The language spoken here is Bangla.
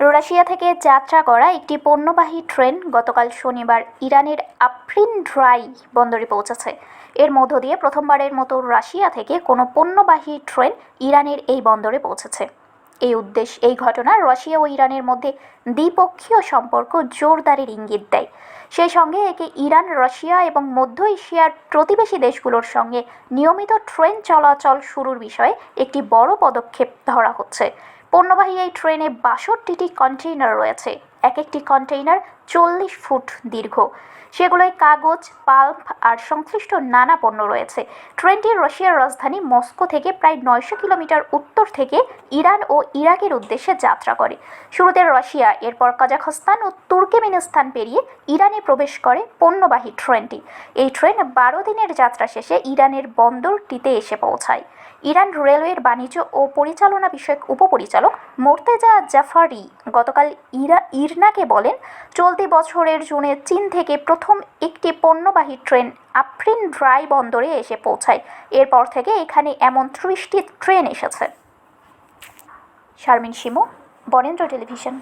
রাশিয়া থেকে যাত্রা করা একটি পণ্যবাহী ট্রেন গতকাল শনিবার ইরানের আফরিন ড্রাই বন্দরে পৌঁছেছে। এর মধ্য দিয়ে প্রথমবারের মতো রাশিয়া থেকে কোনো পণ্যবাহী ট্রেন ইরানের এই বন্দরে পৌঁছেছে। এই উদ্দেশ্য এই ঘটনা রাশিয়া ও ইরানের মধ্যে দ্বিপক্ষীয় সম্পর্ক জোরদারের ইঙ্গিত দেয়। সেই সঙ্গে একে ইরান, রাশিয়া এবং মধ্য এশিয়ার প্রতিবেশী দেশগুলোর সঙ্গে নিয়মিত ট্রেন চলাচল শুরুর বিষয়ে একটি বড় পদক্ষেপ ধরা হচ্ছে। পণ্যবাহী এই ট্রেনে বাষট্টিটি কন্টেইনার রয়েছে। এক একটি কন্টেইনার চল্লিশ ফুট দীর্ঘ। সেগুলোয় কাগজ, পাল্প আর সংশ্লিষ্ট নানা পণ্য রয়েছে। ট্রেনটি রাশিয়ার রাজধানী মস্কো থেকে প্রায় নয়শো কিলোমিটার উত্তর থেকে ইরান ও ইরাকের উদ্দেশ্যে যাত্রা করে। শুরুতে রাশিয়া, এরপর কাজাখস্তান ও তুর্কমেনিস্তান পেরিয়ে ইরানে প্রবেশ করে পণ্যবাহী ট্রেনটি। এই ট্রেন বারো দিনের যাত্রা শেষে ইরানের বন্দরটিতে এসে পৌঁছায়। ইরান রেলওয়ের বাণিজ্য ও পরিচালনা বিষয়ক উপপরিচালক মোর্তেজা জাফারি গতকাল ইরা ইরনাকে বলেন, চলতি বছরের জুনে চীন থেকে প্রথম একটি পণ্যবাহী ট্রেন আফ্রিন ড্রাই বন্দরে এসে পৌঁছায়। এরপর থেকে এখানে এমন ত্রিশটি ট্রেন এসেছে। শারমিন শিমু, বরেন্দ্র টেলিভিশন।